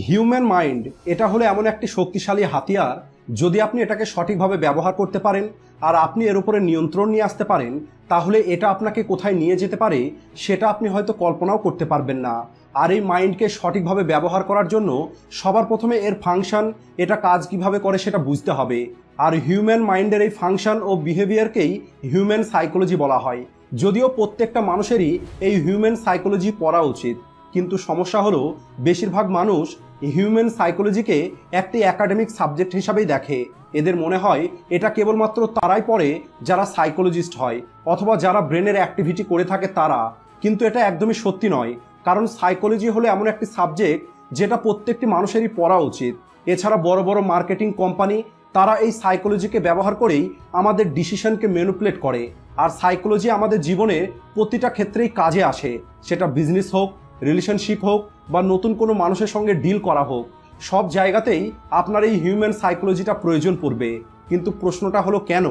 Human mind, এটা হলো এমন একটি শক্তিশালী হাতিয়ার, যদি আপনি এটাকে সঠিকভাবে ব্যবহার করতে পারেন আর আপনি এর উপরে নিয়ন্ত্রণ নিয়ে আসতে পারেন, তাহলে এটা আপনাকে কোথায় নিয়ে যেতে পারে সেটা আপনি হয়তো কল্পনাও করতে পারবেন না। আর এই মাইন্ডকে সঠিকভাবে ব্যবহার করার জন্য সবার প্রথমে এর ফাংশন, এটা কাজ কীভাবে করে সেটা বুঝতে হবে। আর হিউম্যান মাইন্ডের এই ফাংশন ও বিহেভিয়ারকেই হিউম্যান সাইকোলজি বলা হয়। যদিও প্রত্যেকটা মানুষেরই এই হিউম্যান সাইকোলজি পড়া উচিত। কিন্তু সমস্যা হলো, বেশিরভাগ মানুষ হিউম্যান সাইকোলজিকে একটি একাডেমিক সাবজেক্ট হিসাবেই দেখে। এদের মনে হয় এটা কেবলমাত্র তারাই পড়ে যারা সাইকোলজিস্ট হয়, অথবা যারা ব্রেনের অ্যাক্টিভিটি করে থাকে তারা। কিন্তু এটা একদমই সত্যি নয়, কারণ সাইকোলজি হলো এমন একটি সাবজেক্ট যেটা প্রত্যেকটি মানুষেরই পড়া উচিত। এছাড়া বড় বড় মার্কেটিং কোম্পানি, তারা এই সাইকোলজিকে ব্যবহার করেই আমাদের ডিসিশনকে ম্যানুপুলেট করে। আর সাইকোলজি আমাদের জীবনের প্রতিটা ক্ষেত্রেই কাজে আসে, সেটা বিজনেস হোক রিলেশনশিপ হোক বা নতুন কোনো মানুষের সঙ্গে ডিল করা হোক, সব জায়গাতেই আপনার এই হিউম্যান সাইকোলজিটা প্রয়োজন পড়বে। কিন্তু প্রশ্নটা হলো কেন?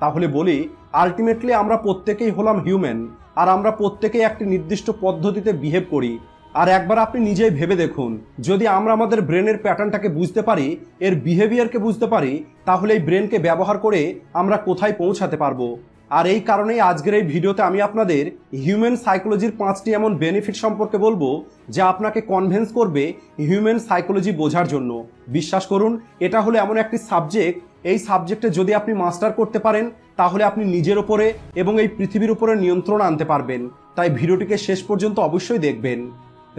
তাহলে বলি আলটিমেটলি আমরা প্রত্যেকেই হলাম হিউম্যান আর আমরা প্রত্যেকেই একটি নির্দিষ্ট পদ্ধতিতে বিহেভ করি। আর একবার আপনি নিজেই ভেবে দেখুন, যদি আমরা আমাদের ব্রেনের প্যাটার্নটাকে বুঝতে পারি, এর বিহেভিয়ারকে বুঝতে পারি, তাহলে এই ব্রেনকে ব্যবহার করে আমরা কোথায় পৌঁছাতে পারব? আর এই কারণেই আজকের এই ভিডিওতে আমি আপনাদের হিউম্যান সাইকোলজির পাঁচটি এমন বেনিফিট সম্পর্কে বলব যা আপনাকে কনভেন্স করবে হিউম্যান সাইকোলজি বোঝার জন্য। বিশ্বাস করুন, এটা হলো এমন একটি সাবজেক্ট এই সাবজেক্টে যদি আপনি মাস্টার করতে পারেন, তাহলে আপনি নিজের ওপরে এবং এই পৃথিবীর উপরে নিয়ন্ত্রণ আনতে পারবেন। তাই ভিডিওটিকে শেষ পর্যন্ত অবশ্যই দেখবেন।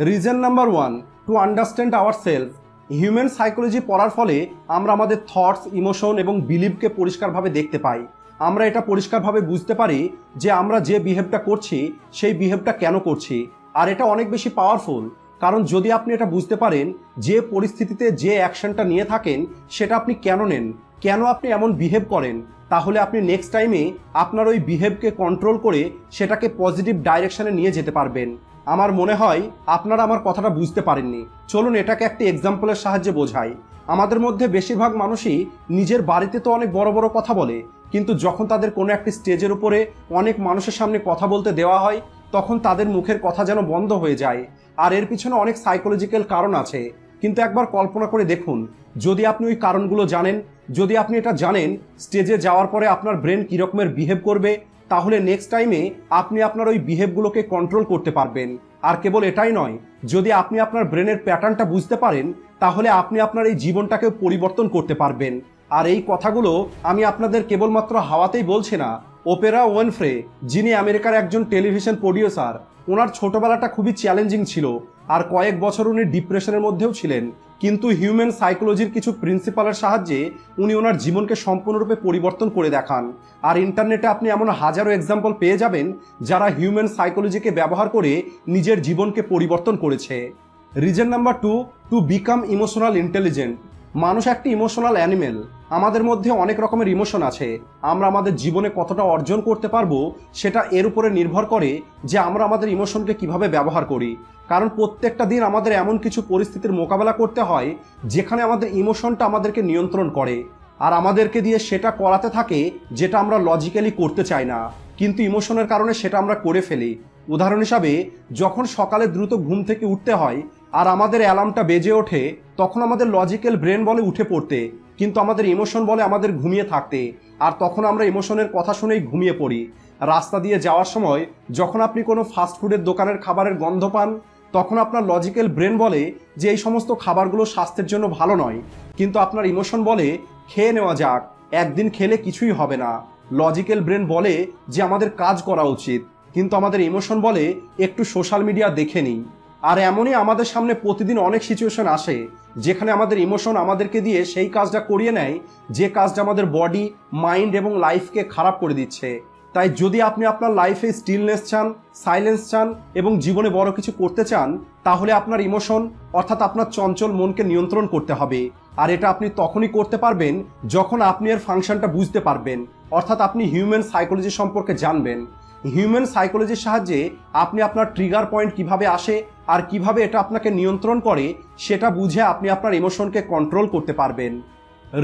Reason number one to understand our self human psychology পড়ার ফলে আমরা আমাদের থটস ইমোশন এবং বিলিভকে পরিষ্কারভাবে দেখতে পাই। আমরা এটা পরিষ্কারভাবে বুঝতে পারি যে আমরা যে বিহেভটা করছি, সেই বিহেভটা কেন করছি। আর এটা অনেক বেশি পাওয়ারফুল কারণ যদি আপনি এটা বুঝতে পারেন, যে পরিস্থিতিতে যে অ্যাকশনটা নিয়ে থাকেন, সেটা আপনি কেন নেন? কেন আপনি এমন বিহেভ করেন? তাহলে আপনি নেক্সট টাইমে আপনার ওই বিহেভকে কন্ট্রোল করে সেটাকে পজিটিভ ডাইরেকশনে নিয়ে যেতে পারবেন। আমার মনে হয় আপনারা আমার কথাটা বুঝতে পারেননি। চলুন এটাকে একটি এক্সাম্পলের সাহায্যে বোঝাই। আমাদের মধ্যে বেশিরভাগ মানুষই নিজের বাড়িতে তো অনেক বড় বড় কথা বলে কিন্তু যখন তাদের কোনো একটি স্টেজের উপরে অনেক মানুষের সামনে কথা বলতে দেওয়া হয়, তখন তাদের মুখের কথা যেন বন্ধ হয়ে যায়। আর এর পিছনে অনেক সাইকোলজিক্যাল কারণ আছে। কিন্তু একবার কল্পনা করে দেখুন, যদি আপনি ওই কারণগুলো জানেন, যদি আপনি এটা জানেন, স্টেজে যাওয়ার পরে আপনার ব্রেন কী রকমের বিহেভ করবে, তাহলে নেক্সট টাইমে আপনি আপনার ওই বিহেভগুলোকে কন্ট্রোল করতে পারবেন। আর কেবল এটাই নয়, যদি আপনি আপনার ব্রেনের প্যাটার্নটা বুঝতে পারেন, তাহলে আপনি আপনার এই জীবনটাকে পরিবর্তন করতে পারবেন। আর এই কথাগুলো আমি আপনাদের কেবলমাত্র হাওয়াতেই বলছি না, ওপেরা ওয়েনফ্রে, যিনি আমেরিকার একজন টেলিভিশন প্রডিউসার, ওনার ছোটবেলাটা খুবই চ্যালেঞ্জিং ছিল, আর কয়েক বছর উনি ডিপ্রেশনের মধ্যেও ছিলেন, কিন্তু হিউম্যান সাইকোলজির কিছু প্রিন্সিপালের সাহায্যে উনি ওনার জীবনকে সম্পূর্ণরূপে পরিবর্তন করে দেখান। আর ইন্টারনেটে আপনি এমন হাজারো এক্সাম্পল পেয়ে যাবেন, যারা হিউম্যান সাইকোলজিকে ব্যবহার করে নিজের জীবনকে পরিবর্তন করেছে। Reason number two to become emotional intelligent মানুষ একটি ইমোশনাল অ্যানিমেল আমাদের মধ্যে অনেক রকমের ইমোশন আছে। আমরা আমাদের জীবনে কতটা অর্জন করতে পারব, সেটা এর উপরে নির্ভর করে যে আমরা আমাদের ইমোশনকে কীভাবে ব্যবহার করি। কারণ প্রত্যেকটা দিন আমাদের এমন কিছু পরিস্থিতির মোকাবেলা করতে হয়, যেখানে আমাদের ইমোশনটা আমাদেরকে নিয়ন্ত্রণ করে। আর আমাদেরকে দিয়ে সেটা করাতে থাকে, যেটা আমরা লজিক্যালি করতে চাই না। কিন্তু ইমোশনের কারণে সেটা আমরা করে ফেলি। উদাহরণ হিসাবে, যখন সকালে দ্রুত ঘুম থেকে উঠতে হয় আর আমাদের অ্যালার্মটা বেজে ওঠে, তখন আমাদের লজিক্যাল ব্রেন বলে উঠে পড়তে, কিন্তু আমাদের ইমোশন বলে আমাদের ঘুমিয়ে থাকতে, আর তখন আমরা ইমোশনের কথা শুনেই ঘুমিয়ে পড়ি। রাস্তা দিয়ে যাওয়ার সময় যখন আপনি কোনো ফাস্টফুডের দোকানের খাবারের গন্ধ পান, তখন আপনার লজিক্যাল ব্রেন বলে যে এই সমস্ত খাবারগুলো স্বাস্থ্যের জন্য ভালো নয়। কিন্তু আপনার ইমোশন বলে, খেয়ে নেওয়া যাক, একদিন খেলে কিছুই হবে না। লজিক্যাল ব্রেন বলে যে আমাদের কাজ করা উচিত, কিন্তু আমাদের ইমোশন বলে, একটু সোশ্যাল মিডিয়া দেখে নিই। আর এমনই আমাদের সামনে প্রতিদিন অনেক সিচুয়েশন আসে, যেখানে আমাদের ইমোশন আমাদেরকে দিয়ে সেই কাজটা করিয়ে নেয়, যে কাজটা আমাদের বডি মাইন্ড এবং লাইফকে খারাপ করে দিচ্ছে। তাই যদি আপনি আপনার লাইফে স্টিলনেস চান সাইলেন্স চান এবং জীবনে বড় কিছু করতে চান, তাহলে আপনার ইমোশন অর্থাৎ আপনার চঞ্চল মনকে নিয়ন্ত্রণ করতে হবে। আর এটা আপনি তখনই করতে পারবেন যখন আপনি এর ফাংশনটা বুঝতে পারবেন, অর্থাৎ আপনি হিউম্যান সাইকোলজি সম্পর্কে জানবেন। হিউম্যান সাইকোলজির সাহায্যে আপনি আপনার ট্রিগার পয়েন্ট কীভাবে আসে আর কীভাবে এটা আপনাকে নিয়ন্ত্রণ করে, সেটা বুঝে আপনি আপনার ইমোশনকে কন্ট্রোল করতে পারবেন।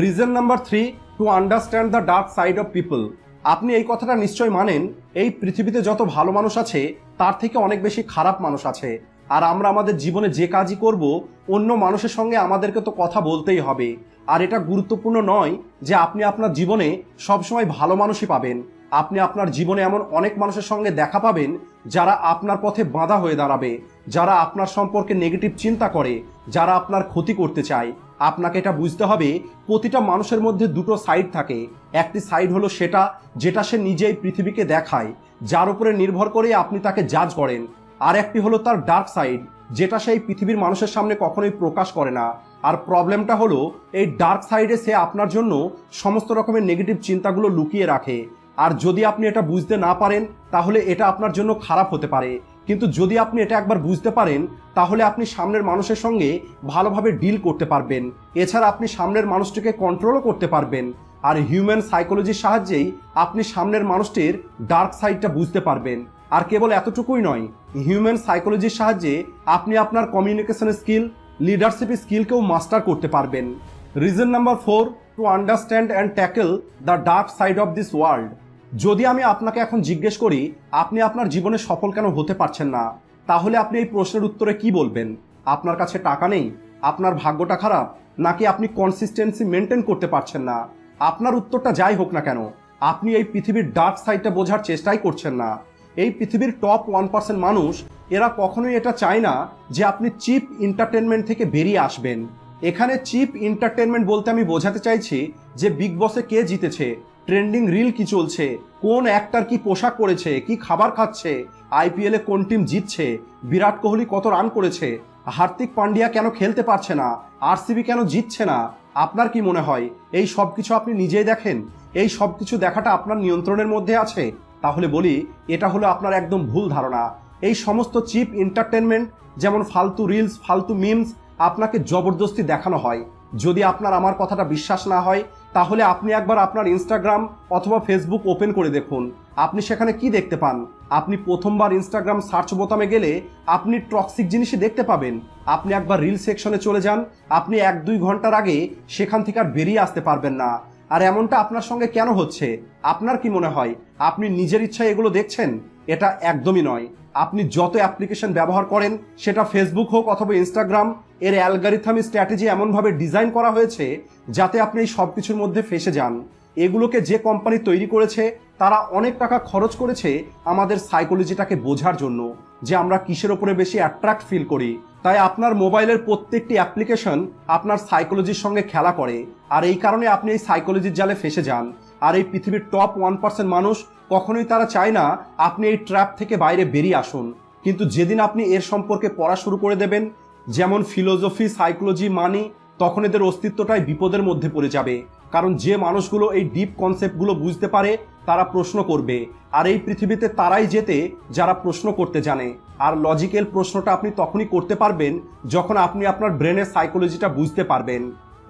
Reason number three, to understand the dark side of people. আপনি এই কথাটা নিশ্চয় মানেন, এই পৃথিবীতে যত ভালো মানুষ আছে, তার থেকে অনেক বেশি খারাপ মানুষ আছে। আর আমরা আমাদের জীবনে যে কাজই করব, অন্য মানুষের সঙ্গে আমাদেরকে তো কথা বলতেই হবে। আর এটা গুরুত্বপূর্ণ নয় যে আপনি আপনার জীবনে সবসময় ভালো মানুষই পাবেন। আপনি আপনার জীবনে এমন অনেক মানুষের সঙ্গে দেখা পাবেন যারা আপনার পথে বাধা হয়ে দাঁড়াবে, যারা আপনার সম্পর্কে নেগেটিভ চিন্তা করে, যারা আপনার ক্ষতি করতে চায়। আপনাকে এটা বুঝতে হবে, প্রতিটা মানুষের মধ্যে দুটো সাইড থাকে। একটি সাইড হলো সেটা, যেটা সে নিজেই পৃথিবীকে দেখায়, যার উপরে নির্ভর করে আপনি তাকে জাজ করেন। আর একটি হলো তার ডার্ক সাইড যেটা সেই পৃথিবীর মানুষের সামনে কখনোই প্রকাশ করে না। আর প্রবলেমটা হলো, এই ডার্ক সাইডে সে আপনার জন্য সমস্ত রকমের নেগেটিভ চিন্তাগুলো লুকিয়ে রাখে। আর যদি আপনি এটা বুঝতে না পারেন, তাহলে এটা আপনার জন্য খারাপ হতে পারে। কিন্তু যদি আপনি এটা একবার বুঝতে পারেন, তাহলে আপনি সামনের মানুষের সঙ্গে ভালোভাবে ডিল করতে পারবেন। এছাড়া আপনি সামনের মানুষটিকে কন্ট্রোলও করতে পারবেন। আর হিউম্যান সাইকোলজির সাহায্যেই আপনি সামনের মানুষটির ডার্ক সাইডটা বুঝতে পারবেন। আর কেবল এতটুকুই নয় হিউম্যান সাইকোলজির সাহায্যে আপনি আপনার কমিউনিকেশন স্কিল লিডারশিপ স্কিলকেও মাস্টার করতে পারবেন। Reason number four to understand and tackle the dark side of this world যদি আমি আপনাকে এখন জিজ্ঞেস করি, আপনি আপনার জীবনে সফল কেন হতে পারছেন না? তাহলে আপনি এই প্রশ্নের উত্তরে কি বলবেন? আপনার কাছে টাকা নেই? আপনার ভাগ্যটা খারাপ? নাকি আপনি কনসিস্টেন্সি মেনটেন করতে পারছেন না? আপনার উত্তরটা যাই হোক না কেন, আপনি এই পৃথিবীর ডার্ক সাইডটা বোঝার চেষ্টাই করছেন না। এই পৃথিবীর টপ ওয়ান পার্সেন্ট মানুষ, এরা কখনোই এটা চায় না যে আপনি চিপ এন্টারটেনমেন্ট থেকে বেরিয়ে আসবেন। এখানে চিপ এন্টারটেনমেন্ট বলতে আমি বোঝাতে চাইছি যে বিগ বসে কে জিতেছে ট্রেন্ডিং রিল কি চলছে, কোন অ্যাক্টার কি পোশাক পরেছে, কি খাবার খাচ্ছে আইপিএলে কোন টিম জিতছে, বিরাট কোহলি কত রান করেছে, হার্দিক পান্ডিয়া কেন খেলতে পারছে না আরসিবি কেন জিতছে না, আপনার কি মনে হয়? এই সব কিছু আপনি নিজেই দেখেন? এই সব কিছু দেখাটা আপনার নিয়ন্ত্রণের মধ্যে আছে? তাহলে বলি, এটা হলো আপনার একদম ভুল ধারণা। এই সমস্ত চিপ এন্টারটেনমেন্ট যেমন ফালতু রিলস ফালতু মিমস আপনাকে জবরদস্তি দেখানো হয়। যদি আপনার, আমার কথাটা বিশ্বাস না হয়, তাহলে আপনি একবার আপনার ইনস্টাগ্রাম অথবা ফেসবুক ওপেন করে দেখুন। আপনি সেখানে কি দেখতে পান? আপনি প্রথমবার ইনস্টাগ্রাম সার্চ বোতামে গেলে আপনি টক্সিক জিনিসই দেখতে পাবেন। আপনি একবার রিল সেকশনে চলে যান। আপনি এক দুই ঘণ্টার আগে সেখান থেকে আর বেরিয়ে আসতে পারবেন না। আর এমনটা আপনার সঙ্গে কেন হচ্ছে? আপনার কি মনে হয়? আপনি নিজের ইচ্ছায় এগুলো দেখছেন? এটা একদমই নয়। আপনি যত অ্যাপ্লিকেশন ব্যবহার করেন, সেটা ফেসবুক হোক অথবা ইনস্টাগ্রাম এর অ্যালগারিথামি স্ট্র্যাটেজি এমনভাবে ডিজাইন করা হয়েছে যাতে আপনি এই সব কিছুর মধ্যে ফেসে যান। এগুলোকে যে কোম্পানি তৈরি করেছে, তারা অনেক টাকা খরচ করেছে আমাদের সাইকোলজিটাকে বোঝার জন্য। যে আমরা কিসের ওপরে বেশি অ্যাট্রাক্ট ফিল করি, তাই আপনার মোবাইলের প্রত্যেকটি অ্যাপ্লিকেশন আপনার সাইকোলজির সঙ্গে খেলা করে। আর এই কারণে আপনি এই সাইকোলজির জালে ফেসে যান। আর এই পৃথিবীর টপ ওয়ান পার্সেন্ট মানুষ কখনোই তারা চায় না আপনি এই ট্র্যাপ থেকে বাইরে বেরিয়ে আসুন। কিন্তু যেদিন আপনি এর সম্পর্কে পড়া শুরু করে দেবেন, যেমন ফিলোজফি সাইকোলজি মানি তখন এদের অস্তিত্বটাই বিপদের মধ্যে পড়ে যাবে। কারণ যে মানুষগুলো এই ডিপ কনসেপ্টগুলো বুঝতে পারে, তারা প্রশ্ন করবে। আর এই পৃথিবীতে তারাই যেতে যারা প্রশ্ন করতে জানে। আর লজিক্যাল প্রশ্নটা আপনি তখনই করতে পারবেন যখন আপনি আপনার ব্রেনের সাইকোলজিটা বুঝতে পারবেন।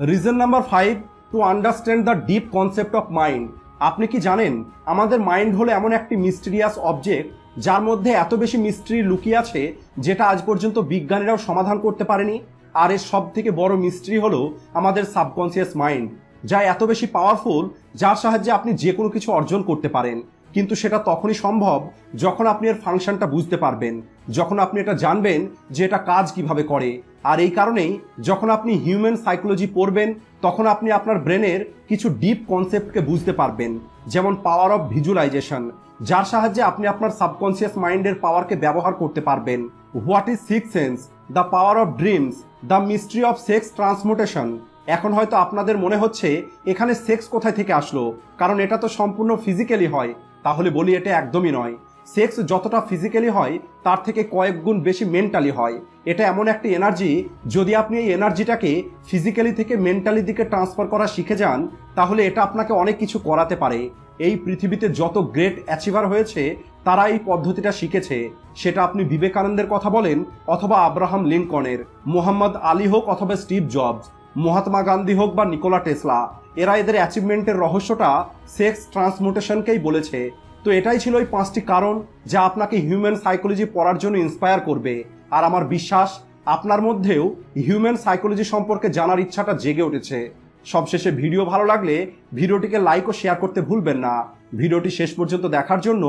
Reason number five to understand the deep concept of mind আপনি কি জানেন, আমাদের মাইন্ড হলো এমন একটি মিস্টিরিয়াস অবজেক্ট যার মধ্যে এত বেশি মিস্ট্রি লুকিয়ে আছে যেটা আজ পর্যন্ত বিজ্ঞানীরাও সমাধান করতে পারেনি। আর এর সব থেকে বড় মিস্ট্রি হলো আমাদের সাবকনসিয়াস মাইন্ড যা এত বেশি পাওয়ারফুল যার সাহায্যে আপনি যে কোনো কিছু অর্জন করতে পারেন। কিন্তু সেটা তখনই সম্ভব যখন আপনি এর ফাংশনটা বুঝতে পারবেন, যখন আপনি এটা জানবেন যে এটা কাজ কীভাবে করে। আর এই কারণেই যখন আপনি হিউম্যান সাইকোলজি পড়বেন, তখন আপনি আপনার ব্রেনের কিছু ডিপ কনসেপ্টকে বুঝতে পারবেন, যেমন পাওয়ার অফ ভিজুয়ালাইজেশন যার সাহায্যে আপনি আপনার সাবকনসিয়াস মাইন্ডের পাওয়ারকে ব্যবহার করতে পারবেন। What is six sense the power of dreams the mystery of sex transmutation এখন হয়তো আপনাদের মনে হচ্ছে, এখানে সেক্স কোথায় থেকে আসলো? কারণ এটা তো সম্পূর্ণ ফিজিক্যালি হয়। তাহলে বলি এটা একদমই নয়। সেক্স যতটা ফিজিক্যালি হয়, তার থেকে কয়েক গুণ বেশি মেন্টালি হয়। এটা এমন একটি এনার্জি যদি আপনি এই এনার্জিটাকে ফিজিক্যালি থেকে মেন্টালি দিকে ট্রান্সফার করা শিখে যান, তাহলে এটা আপনাকে অনেক কিছু করাতে পারে। এই পৃথিবীতে যত গ্রেট অ্যাচিভার হয়েছে, তারা এই পদ্ধতিটা শিখেছে। সেটা আপনি বিবেকানন্দের কথা বলেন, অথবা আব্রাহাম লিঙ্কনের, মোহাম্মদ আলী হোক অথবা স্টিভ জবস। মহাত্মা গান্ধী হোক বা নিকোলা টেসলা, এরা এদের অ্যাচিভমেন্টের রহস্যটা সেক্স ট্রান্সমোটেশনকেই বলেছে। তো এটাই ছিল ওই পাঁচটি কারণ যা আপনাকে হিউম্যান সাইকোলজি পড়ার জন্য ইন্সপায়ার করবে। আর আমার বিশ্বাস, আপনার মধ্যেও হিউম্যান সাইকোলজি সম্পর্কে জানার ইচ্ছাটা জেগে উঠেছে। সবশেষে ভিডিও ভালো লাগলে ভিডিওটিকে লাইক ও শেয়ার করতে ভুলবেন না। ভিডিওটি শেষ পর্যন্ত দেখার জন্য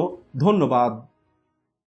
ধন্যবাদ।